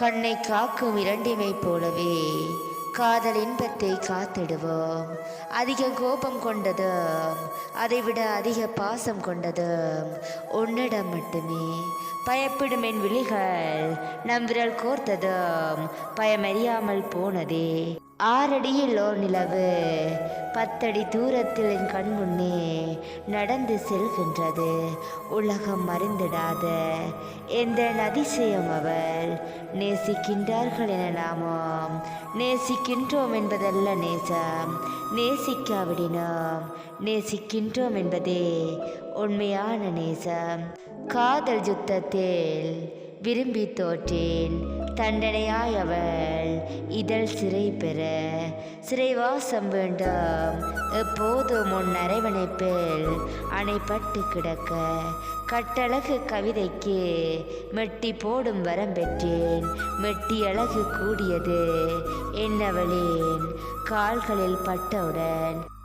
கண்ணை காக்கும் இரண்டிமை போலவே காதல் இன்பத்தை காத்திடுவோம். அதிக கோபம் கொண்டதும் அதைவிட அதிக பாசம் கொண்டதும் உன்னிடம் மட்டுமே. பயப்படும் என் விழிகள் நம் விரல் கோர்த்ததும் பயமறியாமல் போனதே. ஆறடியில் ஓர் நிலவு. பத்தடி தூரத்தில் என் கண் முன்னே நடந்து செல்கின்றது. உலகம் மறிந்திடாத எந்த அதிசயம் அவள்? நேசிக்கின்றார்கள் என நாமாம். நேசிக்கின்றோம் என்பதல்ல நேசம். நேசிக்காவிடினோம். நேசிக்கின்றோம் என்பதே உண்மையான நேசம். காதல் யுத்தத்தில் விரும்பி தோற்றேன். தண்டனையாய் அவள் இதழ் சிறை பெற. சிறைவாசம் வேண்டாம். எப்போதும் உன் அரவணைப்பில் அணைப்பட்டு கிடக்க. கட்டழகு கவிதைக்கு மெட்டி போடும் வரம் பெற்றேன். மெட்டி அழகு கூடியது. என்னவளேன்? கால்களில் பட்டவுடன்.